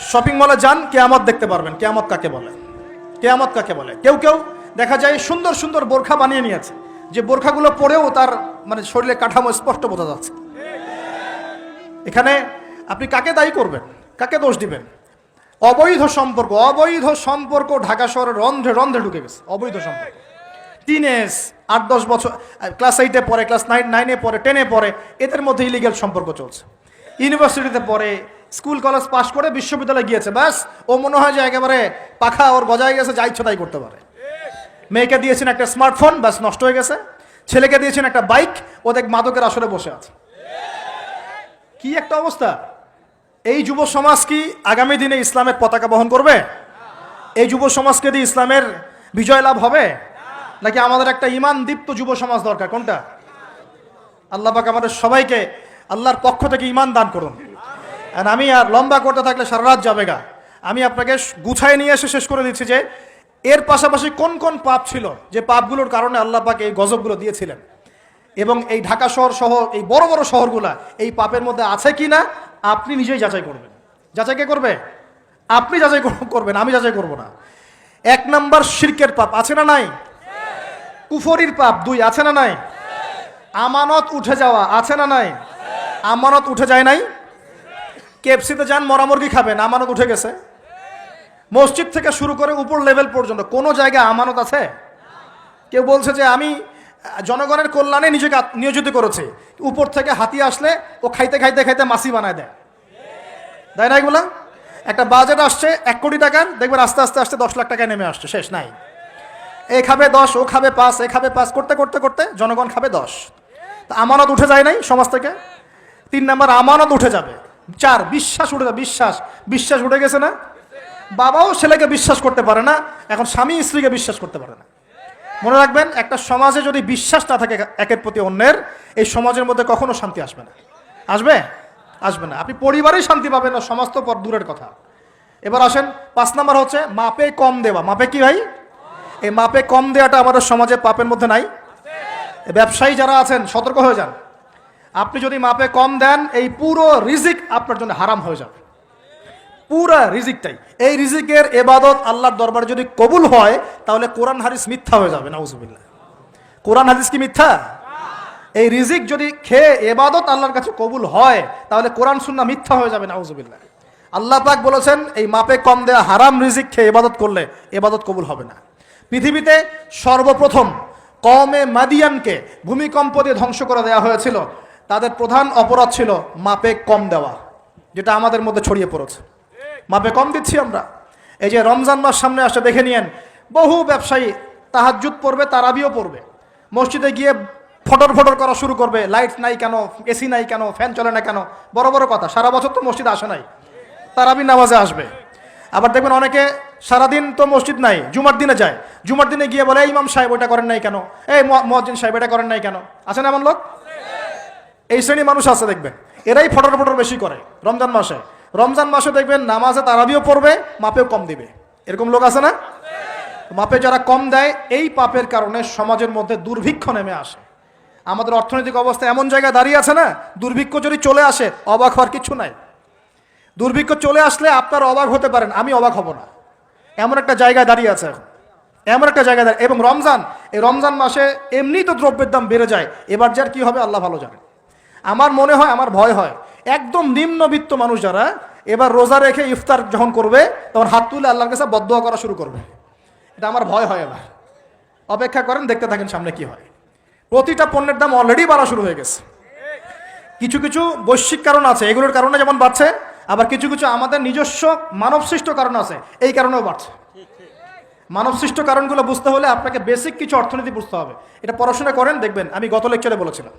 Shopping মলে যান, কেয়ামত দেখতে পারবেন। কেয়ামত কাকে বলে? কেয়ামত কাকে বলে? কেউ কেউ দেখা যায় সুন্দর সুন্দর বোরখা বানিয়ে নিয়েছে। যে বোরখাগুলো পরেও তার মানে শরীরে কাঠামো স্পষ্ট বোঝা যাচ্ছে। এখানে আপনি কাকে দায়ী করবেন? কাকে দোষ দিবেন? অবৈধ সম্পর্ক অবৈধ সম্পর্ক ঢাকা শহরের রন্ধ্রে রন্ধ্রে ঢুকে গেছে। অবৈধ সম্পর্ক। টিনেজ আট, দশ বছর ক্লাস এইটে পড়ে, ক্লাস নাইন নাইনে পড়ে টেনে পড়ে, এদের মধ্যে ইলিগেল সম্পর্ক চলছে। ইউনিভার্সিটিতে পড়ে স্কুল, কলেজ পাশ করে বিশ্ববিদ্যালয়ে গিয়েছে। ব্যাস, ও মনে হয় যে একেবারে পাখা ওর গজায় গেছে যা ইচ্ছা তাই করতে পারে। মেয়েকে দিয়েছেন একটা স্মার্টফোন ব্যাস, নষ্ট হয়ে গেছে। ছেলেকে দিয়েছেন একটা বাইক ও দেখ মাদকের আসরে বসে আছে। কি একটা অবস্থা? এই যুব সমাজ কি আগামী দিনে ইসলামের পতাকা বহন করবে? এই যুব সমাজকে দিয়ে ইসলামের বিজয় লাভ হবে? নাকি আমাদের একটা ইমান দীপ্ত যুব সমাজ দরকার? কোনটা? আল্লাহ পাক আমাদের সবাইকে আল্লাহর পক্ষ থেকে ইমান দান করুন। আমি আর লম্বা করতে থাকলে সারা রাত যাবে গা। আমি আপনাকে গুছায় নিয়ে এসে শেষ করে দিচ্ছি যে, এর পাশাপাশি কোন কোন পাপ ছিল? যে পাপগুলোর কারণে আল্লাহ পাক এই গজবগুলো দিয়েছিলেন। এবং এই ঢাকা শহর সহ এই বড় বড় শহরগুলা এই পাপের মধ্যে আছে কি না, আপনি নিজেই যাচাই করবেন। যাচাই কে করবে? আপনি যাচাই কর- করবেন, আমি যাচাই করব না। এক নাম্বার শিরকের পাপ আছে না নাই? কুফরির পাপ দুই আছে না নাই? আমানত উঠে যাওয়া আছে না নাই? আমানত উঠে যায় নাই? কেপসিতে যান মরামুরগি খাবেন, আমানত উঠে গেছে। মসজিদ থেকে শুরু করে উপর লেভেল পর্যন্ত, কোনো জায়গায় আমানত আছে? কেউ বলছে যে, আমি, জনগণের কল্যাণে নিজেকে নিয়োজিত করেছি। উপর থেকে হাতি আসলে ও খাইতে খাইতে খাইতে মাসি বানায় দেয়। দেয় না, এগুলা? একটা বাজেট আসছে এক কোটি টাকার, দেখবেন আস্তে আস্তে আস্তে দশ লাখ টাকায় নেমে আসছে, শেষ নাই। এ খাবে দশ, ও খাবে পাঁচ, এ খাবে পাঁচ, করতে করতে করতে জনগণ খাবে দশ। তা আমানত উঠে যায় নাই সমাজ থেকে? তিন নাম্বার, আমানত উঠে যাবে। চার, বিশ্বাস উঠে বিশ্বাস। বিশ্বাস উঠে গেছে না? বাবাও ছেলেকে বিশ্বাস করতে পারে না, এখন স্বামী স্ত্রীকে বিশ্বাস করতে পারে না। মনে রাখবেন, একটা সমাজে যদি বিশ্বাস না থাকে একের প্রতি অন্যের, এই সমাজের মধ্যে কখনো শান্তি আসবে না। আসবে? আসবে না। আপনি পরিবারেই শান্তি পাবেন না সমাজ তো পর দূরের কথা। এবার আসেন, পাঁচ নাম্বার হচ্ছে, মাপে কম দেওয়া। মাপে কি ভাই? এই মাপে কম দেওয়াটা আমাদের সমাজে পাপের মধ্যে নাই। ব্যবসায়ী যারা আছেন, সতর্ক হয়ে যান। আপনি যদি মাপে কম দেন, এই পুরো রিজিক আপনার জন্য হারাম হয়ে যাবে। পুরা রিজিকটাই। এই রিজিকের এবাদত আল্লাহর দরবারে যদি কবুল হয়, তাহলে কোরআন হাদিস মিথ্যা হয়ে যাবে, নাউজুবিল্লাহ। কোরআন হাদিস কি মিথ্যা? এই রিজিক যদি খেয়ে এবাদত আল্লাহর কাছে কবুল হয়, তাহলে কোরআন সুন্না মিথ্যা হয়ে যাবে, নাউজুবিল্লাহ। আল্লাহ পাক বলেছেন, এই মাপে কম দেয়া হারাম রিজিক খেয়ে এবাদত করলে এবাদত কবুল হবে না। পৃথিবীতে সর্বপ্রথম কমে মাদিয়ানকে ভূমিকম্প দিয়ে ধ্বংস করে দেওয়া হয়েছিল। তাদের প্রধান অপরাধ ছিল মাপে কম দেওয়া, যেটা আমাদের মধ্যে ছড়িয়ে পড়েছে। মাপে কম দিচ্ছি আমরা। এই যে রমজান মাস সামনে আসে, দেখে নিয়েন, বহু ব্যবসায়ী তাহাজ্জুদ পড়বে, তারাবিও পড়বে। মসজিদে গিয়ে ফটর ফটর করা শুরু করবে, লাইট নাই কেন, এসি নাই কেন, ফ্যান চলে না কেন, বড় বড় কথা, সারা বছর তো মসজিদ আসে নাই তারাবি নামাজে আসবে। আবার দেখবেন অনেকে সারাদিন তো মসজিদ নাই, জুমার দিনে যায়, জুমার দিনে গিয়ে বলে ইমাম সাহেব ওটা করেন নাই কেন? এই মহাজিন সাহেব এটা করেন নাই কেন? আছে না এমন লোক? এই শ্রেণি মানুষ আছে, দেখবেন। এরাই ফটর ফটর বেশি করে রমজান মাসে। রমজান মাসে দেখবেন নামাজে তারাবিও পড়বে, মাপেও কম দিবে। এরকম লোক আছে না? মাপে যারা কম দেয়, এই পাপের কারণে সমাজের মধ্যে দুর্ভিক্ষ নেমে আসে। আমাদের অর্থনৈতিক অবস্থা এমন জায়গায় দাঁড়িয়ে আছে না, দুর্ভিক্ষ যদি চলে আসে, অবাক হওয়ার কিছু নাই। দুর্ভিক্ষ চলে আসলে আপনার অবাক হতে পারেন, আমি অবাক হব না। এমন একটা জায়গায় দাঁড়িয়ে আছে এখন। এমন একটা জায়গায় দাঁড়িয়ে এবং রমজান, এই রমজান মাসে এমনি তো দ্রব্যের দাম বেড়ে যায়, এবার যার কি হবে, আল্লাহ ভালো জানে। আমার মনে হয়, আমার ভয় হয়। একদম নিম্নবিত্ত মানুষ যারা, এবার রোজা রেখে ইফতার যখন করবে, তখন হাত তুলে আল্লাহর কাছে বদোয়া করা শুরু করবে। এটা আমার ভয় হয় এবার। অপেক্ষা করেন, দেখতে থাকেন সামনে কি হয়। প্রতিটা পণ্যের দাম অলরেডি বাড়া শুরু হয়ে গেছে। কিছু কিছু বৈশ্বিক কারণ আছে, এগুলোর কারণে যেমন বাড়ছে, আবার কিছু কিছু আমাদের নিজস্ব মানবসৃষ্ট কারণ আছে, এই কারণেও বাড়ছে। মানবসৃষ্ট কারণগুলো বুঝতে হলে আপনাকে বেসিক কিছু অর্থনীতি বুঝতে হবে। এটা পড়াশোনা করেন, দেখবেন, আমি গত লেকচারে বলেছিলাম।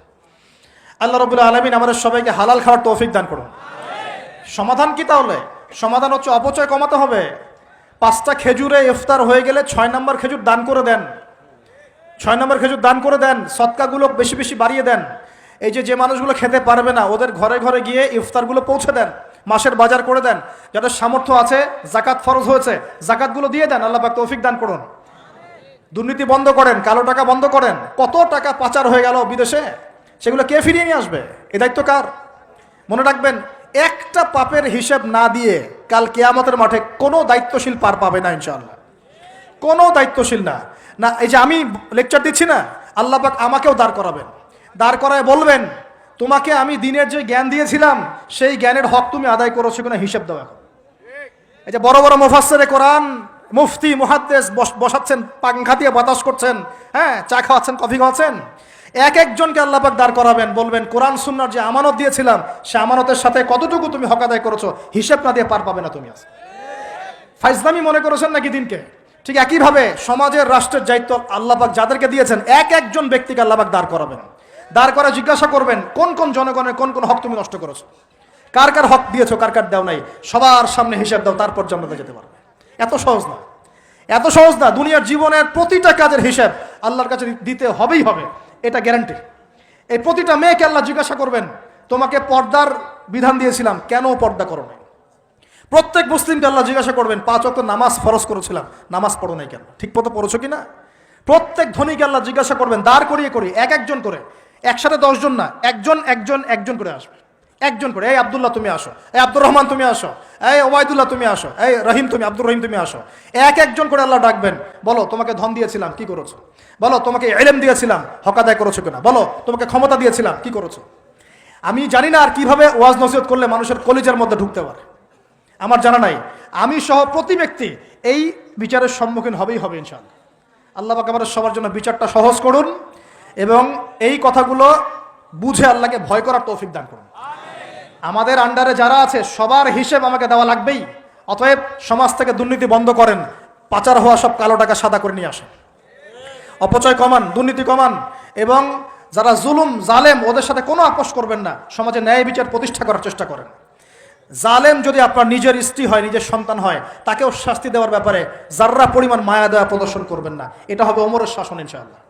আল্লাহ রবুল্লা আলমিন আমাদের সবাইকে হালাল খাওয়ার তৌফিক দান করুন। সমাধান কি তাহলে? সমাধান হচ্ছে অপচয় কমাতে হবে। পাঁচটা খেজুরে ইফতার হয়ে গেলে ছয় নম্বর খেজুর দান করে দেন। ছয় নম্বর খেজুর দান করে দেন, সৎকাগুলো বেশি বেশি বাড়িয়ে দেন। এই যে যে মানুষগুলো খেতে পারবে না, ওদের ঘরে ঘরে গিয়ে ইফতারগুলো পৌঁছে দেন, মাসের বাজার করে দেন। যাদের সামর্থ্য আছে, জাকাত ফরজ হয়েছে, জাকাতগুলো দিয়ে দেন, আল্লাহ পাক তৌফিক দান করুন। দুর্নীতি বন্ধ করেন, কালো টাকা বন্ধ করেন। কত টাকা পাচার হয়ে গেল বিদেশে? সেগুলো কে ফিরিয়ে নিয়ে আসবে? এ দায়িত্ব কার? মনে রাখবেন, একটা পাপের হিসেব না দিয়ে কাল কেয়ামতের মাঠে কোনো দায়িত্বশীল পার পাবে না ইনশাল্লাহ কোনো দায়িত্বশীল না। না, এই যে আমি লেকচার দিচ্ছি না, আল্লাহ পাক আমাকেও দাঁড় করাবেন। দাঁড় করায় বলবেন, তোমাকে আমি দিনের যে জ্ঞান দিয়েছিলাম, সেই জ্ঞানের হক তুমি আদায় করেছ কিনা হিসেব দাও এখন। এই যে বড় বড় মুফাসসিরে কোরআন, মুফতি, মুহাদ্দেস বসাচ্ছেন পাংখা দিয়ে বাতাস করছেন হ্যাঁ চা খাওয়াচ্ছেন, কফি খাওয়াচ্ছেন। এক একজনকে আল্লাহ পাক দাঁড় করাবেন, বলবেন, কোরআন সুন্নার যে আমানত দিয়েছিলাম, সে আমানতের সাথে কতটুকু তুমি হক আদায় করেছ, হিসেব না দিয়ে পার পাবে না তুমি আজ ফাইজলামি মনে করেছেন নাকি দিনকে? ঠিক একইভাবে সমাজের, রাষ্ট্রের দায়িত্ব আল্লাপাক যাদেরকে দিয়েছেন, এক একজন ব্যক্তিকে আল্লাপাক দাঁড় করাবেন। দাঁড় করা জিজ্ঞাসা করবেন, কোন কোন জনগণের কোন কোন হক তুমি নষ্ট করেছ? কার কার হক দিয়েছ, কার কার দেও নাই? সবার সামনে হিসাব দাও, তারপর জান্নাতে যেতে পারবে। এত সহজ না। এত সহজ না, দুনিয়ার জীবনের প্রতিটা কাজের হিসাব আল্লাহর কাছে দিতে হবেই হবে। এটা গ্যারান্টি এই প্রতিটা মেয়েকে আল্লাহ জিজ্ঞাসা করবেন, তোমাকে পর্দার বিধান দিয়েছিলাম, কেন পর্দা করো নাই প্রত্যেক মুসলিমকে আল্লাহ জিজ্ঞাসা করবেন, পাঁচ অক্ট নামাজ ফরজ করেছিলাম, নামাজ পড়ো নাই কেন? ঠিক মতো পড়েছো কি না? প্রত্যেক ধনীকে আল্লাহ জিজ্ঞাসা করবেন, দাঁড় করিয়ে করি, এক একজন করে, একসাথে দশজন না, একজন একজন একজন করে আসবে। একজন করে, এই আব্দুল্লাহ, তুমি আসো। এই আব্দুর রহমান, তুমি আসো। এই ওবায়দুল্লাহ, তুমি আসো। এই রহিম, তুমি, আব্দুর রহিম, তুমি আসো। এক একজন করে আল্লাহ ডাকবেন, বলো, তোমাকে ধন দিয়েছিলাম, কি করেছ? বলো, তোমাকে এলেম দিয়েছিলাম, হকাদায় করেছ কিনা? বলো, তোমাকে ক্ষমতা দিয়েছিলাম, কি করেছ? আমি জানি না আর কীভাবে ওয়াজ নসিহত করলে মানুষের কলিজার মধ্যে ঢুকতে পারে। আমার জানা নাই। আমি সহ প্রতি ব্যক্তি এই বিচারের সম্মুখীন হবেই হবে, ইনশাআল্লাহ। আল্লাহ পাক আমাদের সবার জন্য বিচারটা সহজ করুন এবং এই কথাগুলো বুঝে আল্লাহকে ভয় করার তৌফিক দান করুন। আমাদের আন্ডারে যারা আছে, সবার হিসেব আমাকে দেওয়া লাগবেই। অতএব সমাজ থেকে দুর্নীতি বন্ধ করেন, পাচার হওয়া সব কালো টাকা সাদা করে নিয়ে আসেন। অপচয় কমান, দুর্নীতি কমান, এবং যারা জুলুম, জালেম, ওদের সাথে কোনো আপোষ করবেন না, সমাজে ন্যায় বিচার প্রতিষ্ঠা করার চেষ্টা করেন। জালেম যদি আপনার নিজের স্ত্রী হয়, নিজের সন্তান হয়, তাকেও শাস্তি দেওয়ার ব্যাপারে যার্রা পরিমাণ মায়া দেওয়া প্রদর্শন করবেন না। এটা হবে ওমরের শাসন, ইনশাআল্লাহ।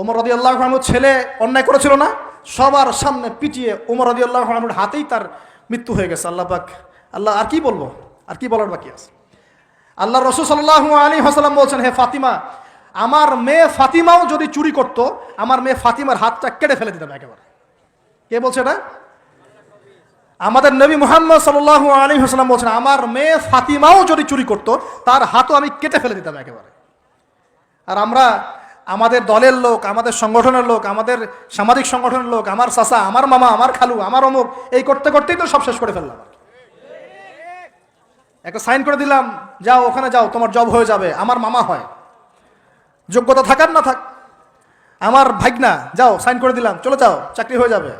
ওমর রদি আল্লাহ ছেলে অন্যায় করেছিল না? সবার সামনে পিটিয়ে উমর রদি আল্লাহ হাতেই তার মৃত্যু হয়ে গেছে। আল্লাহ পাক, আল্লাহ, আর কি বলব? আর কি বলার বাকি আছে? আল্লাহ রসুল সাল্লাহ আলী হাসালাম বলছেন, হে ফাতিমা, আমার মেয়ে ফাতিমাও যদি চুরি করত, আমার মেয়ে ফাতিমার হাতটা কেটে ফেলে দিতাম একেবারে। কে বলছে এটা? আমাদের নবী মুহাম্মদ সাল্লাহ আলী হাসলাম বলছেন, আমার মেয়ে ফাতিমাও যদি চুরি করত, তার হাতও আমি কেটে ফেলে দিতাম একেবারে। আর আমরা আমাদের দলের লোক, আমাদের সংগঠনের লোক, আমাদের সামাজিক সংগঠনের লোক, আমার চাচা, আমার মামা, আমার খালু, আমার অমুক, এই করতে করতেই তো সব শেষ করে ফেললাম একটা সাইন করে দিলাম, যাও, ওখানে যাও, তোমার জব হয়ে যাবে, আমার মামা হয়। যোগ্যতা থাকার না থাক, আমার ভাগনা, যাও, সাইন করে দিলাম, চলে যাও, চাকরি হয়ে যাবে।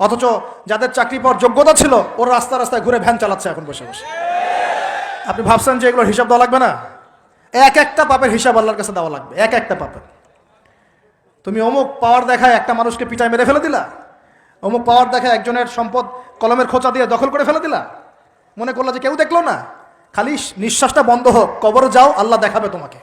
অথচ যাদের চাকরি পাওয়ার যোগ্যতা ছিল, ওর রাস্তা রাস্তায় ঘুরে ভ্যান চালাচ্ছে এখন বসে বসে। আপনি ভাবছেন যে এগুলোর হিসাব দেওয়া লাগবে না? এক একটা পাপের হিসাব আল্লাহর কাছে দেওয়া লাগবে, এক একটা পাপের। তুমি অমুক পাওয়ার দেখায় একটা মানুষকে পিটায় মেরে ফেলে দিলা? অমুক পাওয়ার দেখায় একজনের সম্পদ কলমের খোঁচা দিয়ে দখল করে ফেলে দিলা? মনে করল যে কেউ দেখল না? খালি নিঃশ্বাসটা বন্ধ হোক, কবর যাও, আল্লাহ দেখাবে তোমাকে।